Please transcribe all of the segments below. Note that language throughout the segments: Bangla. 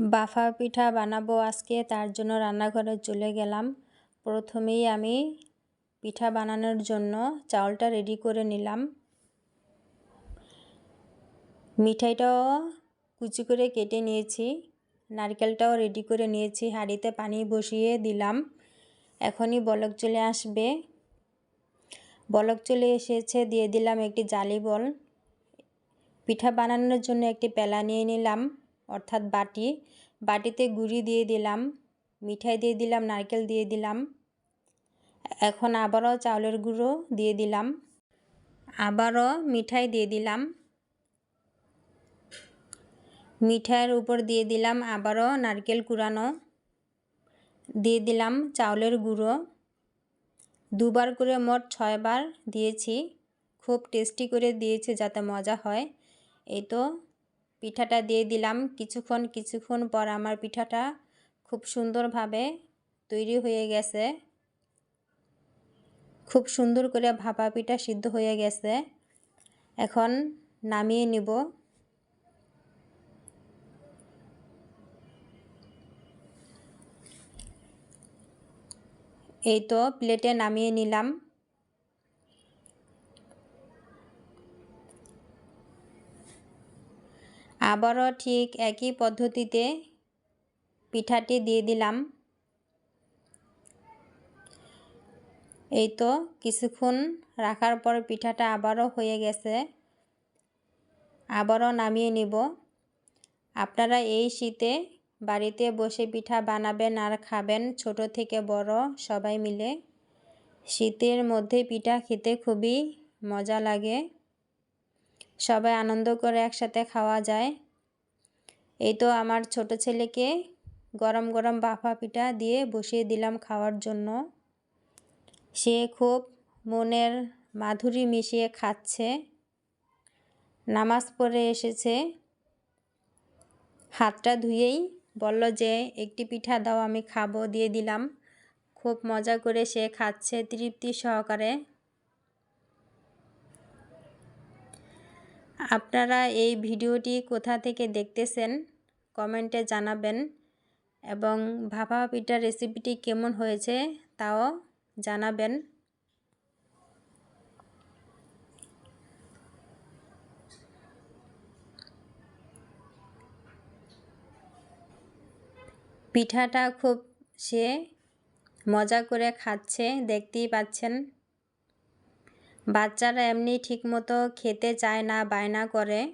বাফা পিঠা বানাবো আজকে, তার জন্য রান্নাঘরে চলে গেলাম। প্রথমেই আমি পিঠা বানানোর জন্য চাউলটা রেডি করে নিলাম। মিঠাইটাও কুচি করে কেটে নিয়েছি, নারকেলটাও রেডি করে নিয়েছি, হাঁড়িতে পানি বসিয়ে দিলাম। এখনই বলক চলে আসবে। বলক চলে এসেছে, দিয়ে দিলাম একটি জালি বল। পিঠা বানানোর জন্য একটি পেলা নিয়ে নিলাম। অর্থাৎ বাটি। বাটিতে গুঁড়ি দিয়ে দিলাম, মিঠাই দিয়ে দিলাম, নারকেল দিয়ে দিলাম। এখন আবারও চাউলের গুঁড়ো দিয়ে দিলাম। আবারও মিঠাই দিয়ে দিলাম। মিঠাইয়ের উপর দিয়ে দিলাম আবারও নারকেল কুড়ানো। দিয়ে দিলাম চাউলের গুঁড়ো। দুবার করে মোট ছয়বার দিয়েছি। খুব টেস্টি করে দিয়েছি যাতে মজা হয়। এই তো পিঠাটা দিয়ে দিলাম। কিছুক্ষণ কিছুক্ষণ পর আমার পিঠাটা খুব সুন্দরভাবে তৈরি হয়ে গেছে। খুব সুন্দর করে ভাপা পিঠা সিদ্ধ হয়ে গেছে। এখন নামিয়ে নিব। এই তো প্লেটে নামিয়ে নিলাম। আবারও ঠিক একই পদ্ধতিতে পিঠাটি দিয়ে দিলাম। এই তো কিছুক্ষণ রাখার পর পিঠাটা আবারও হয়ে গেছে। আবারও নামিয়ে নিব। আপনারা এই শীতে বাড়িতে বসে পিঠা বানাবেন আর খাবেন, ছোট থেকে বড় সবাই মিলে। শীতের মধ্যে পিঠা খেতে খুবই মজা লাগে। সবাই আনন্দ করে একসাথে খাওয়া যায়। এই তো আমার ছোট ছেলেকে গরম গরম বাফা পিঠা দিয়ে বসিয়ে দিলাম খাওয়ার জন্য। সে খুব মনের মাধুরী মিশিয়ে খাচ্ছে। নামাজ পড়ে এসেছে। হাতটা ধুয়েই বলল যে, একটি পিঠা দাও, আমি খাব। দিয়ে দিলাম। খুব মজা করে সে খাচ্ছে, তৃপ্তি সহকারে। আপনারা এই ভিডিওটি কোথা থেকে দেখতেছেন কমেন্টে জানাবেন এবং ভাপা পিঠার রেসিপিটি কেমন হয়েছে তাও জানাবেন। পিঠাটা খুব সে মজা করে খাচ্ছে, দেখতেই পাচ্ছেন। বাচ্চারা এমনি ঠিকমতো খেতে চায় না, বায়না করে।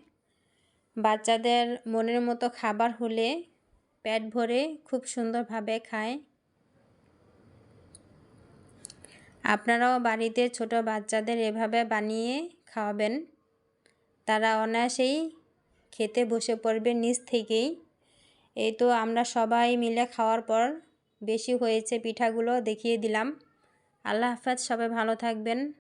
বাচ্চাদের মনের মতো খাবার হলে পেট ভরে খুব সুন্দরভাবে খায়। আপনারাও বাড়িতে ছোট বাচ্চাদের এভাবে বানিয়ে খাওয়াবেন। তারা অনায়াসেই খেতে বসে পড়বে নিচ থেকেই। এই তো আমরা সবাই মিলে খাওয়ার পর বেশি হয়েছে পিঠাগুলো দেখিয়ে দিলাম। আল্লাহ হাফাজ, সবাই ভালো থাকবেন।